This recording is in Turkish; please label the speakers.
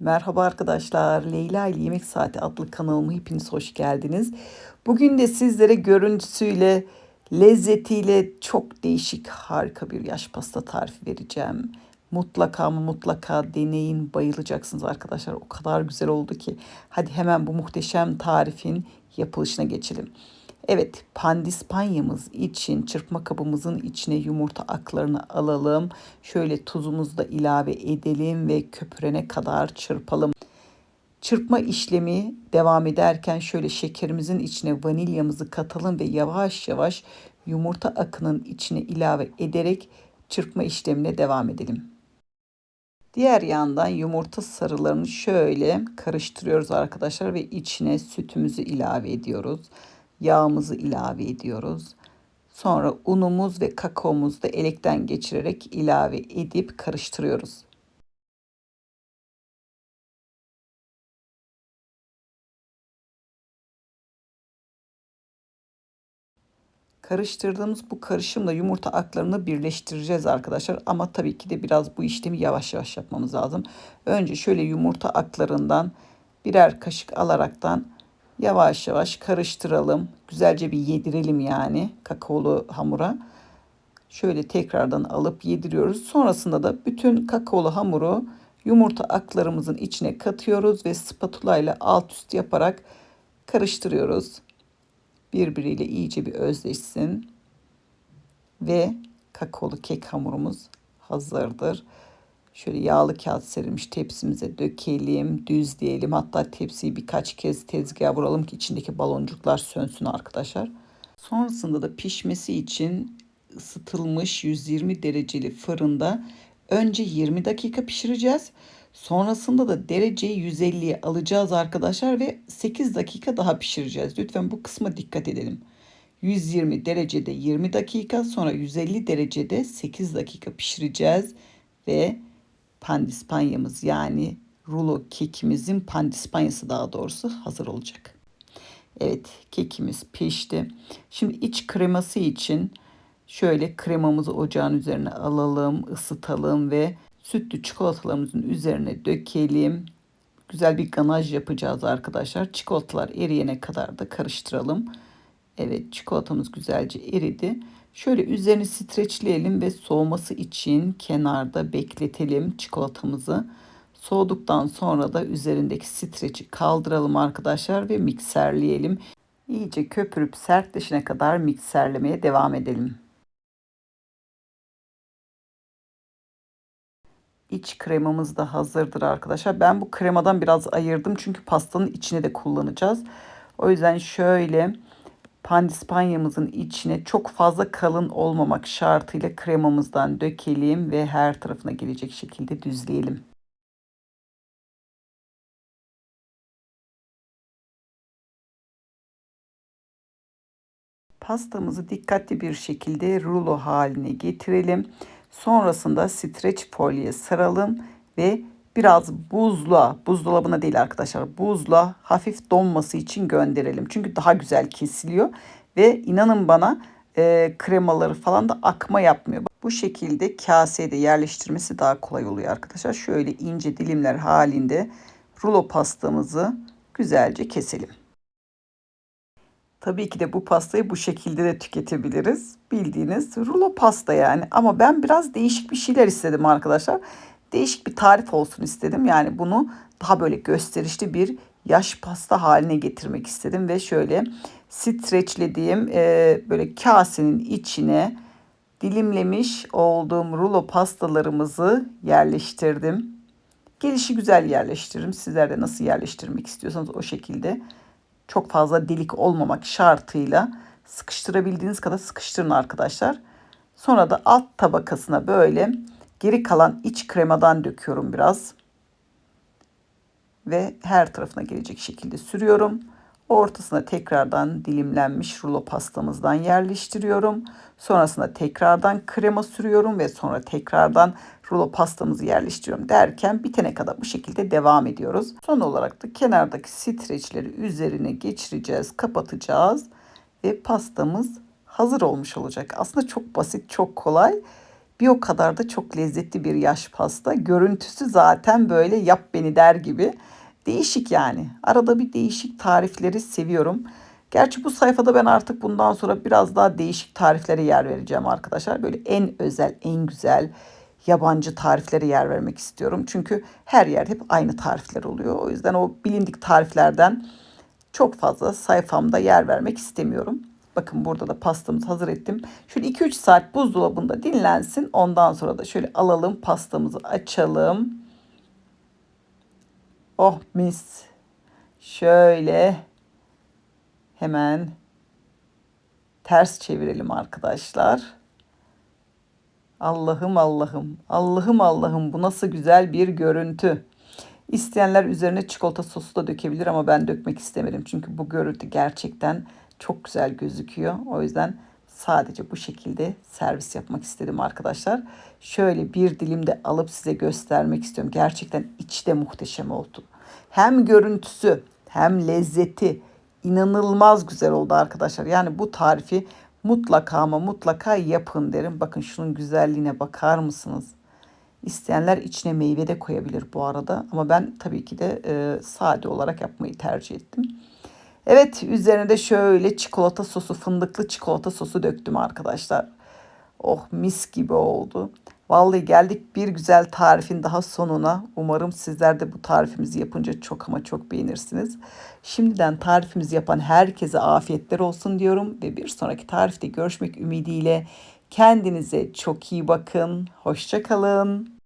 Speaker 1: Merhaba arkadaşlar. Leyla ile Yemek Saati adlı kanalıma hepiniz hoş geldiniz. Bugün de sizlere görüntüsüyle, lezzetiyle çok değişik harika bir yaş pasta tarifi vereceğim. Mutlaka ama mutlaka deneyin. Bayılacaksınız arkadaşlar. O kadar güzel oldu ki. Hadi hemen bu muhteşem tarifin yapılışına geçelim. Evet, pandispanyamız için çırpma kabımızın içine yumurta aklarını alalım. Şöyle tuzumuzu da ilave edelim ve köpürene kadar çırpalım. Çırpma işlemi devam ederken şöyle şekerimizin içine vanilyamızı katalım ve yavaş yavaş yumurta akının içine ilave ederek çırpma işlemine devam edelim. Diğer yandan yumurta sarılarını şöyle karıştırıyoruz arkadaşlar ve içine sütümüzü ilave ediyoruz yağımızı ilave ediyoruz. Sonra unumuz ve kakaomuzu da elekten geçirerek ilave edip karıştırıyoruz. Karıştırdığımız bu karışımla yumurta aklarını birleştireceğiz arkadaşlar. Ama tabii ki de biraz bu işlemi yavaş yavaş yapmamız lazım. Önce şöyle yumurta aklarından birer kaşık alaraktan Yavaş yavaş karıştıralım. Güzelce bir yedirelim yani kakaolu hamura. Şöyle tekrardan alıp yediriyoruz. Sonrasında da bütün kakaolu hamuru yumurta aklarımızın içine katıyoruz ve spatula ile alt üst yaparak karıştırıyoruz. Birbiriyle iyice bir özleşsin. Ve kakaolu kek hamurumuz hazırdır. Şöyle yağlı kağıt serilmiş tepsimize dökelim, düzleyelim. Hatta tepsiyi birkaç kez tezgaha vuralım ki içindeki baloncuklar sönsün arkadaşlar. Sonrasında da pişmesi için ısıtılmış 120 dereceli fırında önce 20 dakika pişireceğiz. Sonrasında da dereceyi 150'ye alacağız arkadaşlar ve 8 dakika daha pişireceğiz. Lütfen bu kısma dikkat edelim. 120 derecede 20 dakika sonra 150 derecede 8 dakika pişireceğiz ve pandispanyamız yani rulo kekimizin pandispanyası daha doğrusu hazır olacak. Evet kekimiz pişti. Şimdi iç kreması için şöyle kremamızı ocağın üzerine alalım, ısıtalım ve sütlü çikolatalarımızın üzerine dökelim. Güzel bir ganaj yapacağız arkadaşlar. Çikolatalar eriyene kadar da karıştıralım. Evet çikolatamız güzelce eridi. Şöyle üzerini streçleyelim ve soğuması için kenarda bekletelim çikolatamızı. Soğuduktan sonra da üzerindeki streçi kaldıralım arkadaşlar ve mikserleyelim. İyice köpürüp sertleşene kadar mikserlemeye devam edelim. İç kremamız da hazırdır arkadaşlar. Ben bu kremadan biraz ayırdım çünkü pastanın içine de kullanacağız. O yüzden şöyle pandispanyamızın içine çok fazla kalın olmamak şartıyla kremamızdan dökelim ve her tarafına gelecek şekilde düzleyelim. Pastamızı dikkatli bir şekilde rulo haline getirelim. Sonrasında streç folye saralım ve biraz buzla, buzdolabına değil arkadaşlar, buzla hafif donması için gönderelim. Çünkü daha güzel kesiliyor ve inanın bana e, kremaları falan da akma yapmıyor. Bu şekilde kaseye de yerleştirmesi daha kolay oluyor arkadaşlar. Şöyle ince dilimler halinde rulo pastamızı güzelce keselim. Tabii ki de bu pastayı bu şekilde de tüketebiliriz. Bildiğiniz rulo pasta yani. Ama ben biraz değişik bir şeyler istedim arkadaşlar değişik bir tarif olsun istedim. Yani bunu daha böyle gösterişli bir yaş pasta haline getirmek istedim ve şöyle streçlediğim e, böyle kasenin içine dilimlemiş olduğum rulo pastalarımızı yerleştirdim. Gelişi güzel yerleştiririm. Sizler de nasıl yerleştirmek istiyorsanız o şekilde çok fazla delik olmamak şartıyla sıkıştırabildiğiniz kadar sıkıştırın arkadaşlar. Sonra da alt tabakasına böyle Geri kalan iç kremadan döküyorum biraz. Ve her tarafına gelecek şekilde sürüyorum. Ortasına tekrardan dilimlenmiş rulo pastamızdan yerleştiriyorum. Sonrasında tekrardan krema sürüyorum ve sonra tekrardan rulo pastamızı yerleştiriyorum derken bitene kadar bu şekilde devam ediyoruz. Son olarak da kenardaki streçleri üzerine geçireceğiz, kapatacağız ve pastamız hazır olmuş olacak. Aslında çok basit, çok kolay. Bir o kadar da çok lezzetli bir yaş pasta. Görüntüsü zaten böyle yap beni der gibi. Değişik yani. Arada bir değişik tarifleri seviyorum. Gerçi bu sayfada ben artık bundan sonra biraz daha değişik tariflere yer vereceğim arkadaşlar. Böyle en özel, en güzel yabancı tariflere yer vermek istiyorum. Çünkü her yerde hep aynı tarifler oluyor. O yüzden o bilindik tariflerden çok fazla sayfamda yer vermek istemiyorum. Bakın burada da pastamızı hazır ettim. Şöyle 2-3 saat buzdolabında dinlensin. Ondan sonra da şöyle alalım pastamızı açalım. Oh mis. Şöyle hemen ters çevirelim arkadaşlar. Allah'ım Allah'ım. Allah'ım Allah'ım bu nasıl güzel bir görüntü. İsteyenler üzerine çikolata sosu da dökebilir ama ben dökmek istemedim. Çünkü bu görüntü gerçekten çok güzel gözüküyor. O yüzden sadece bu şekilde servis yapmak istedim arkadaşlar. Şöyle bir dilim de alıp size göstermek istiyorum. Gerçekten içi de muhteşem oldu. Hem görüntüsü hem lezzeti inanılmaz güzel oldu arkadaşlar. Yani bu tarifi mutlaka ama mutlaka yapın derim. Bakın şunun güzelliğine bakar mısınız? İsteyenler içine meyve de koyabilir bu arada. Ama ben tabii ki de e, sade olarak yapmayı tercih ettim. Evet üzerine de şöyle çikolata sosu, fındıklı çikolata sosu döktüm arkadaşlar. Oh mis gibi oldu. Vallahi geldik bir güzel tarifin daha sonuna. Umarım sizler de bu tarifimizi yapınca çok ama çok beğenirsiniz. Şimdiden tarifimizi yapan herkese afiyetler olsun diyorum ve bir sonraki tarifte görüşmek ümidiyle kendinize çok iyi bakın. Hoşça kalın.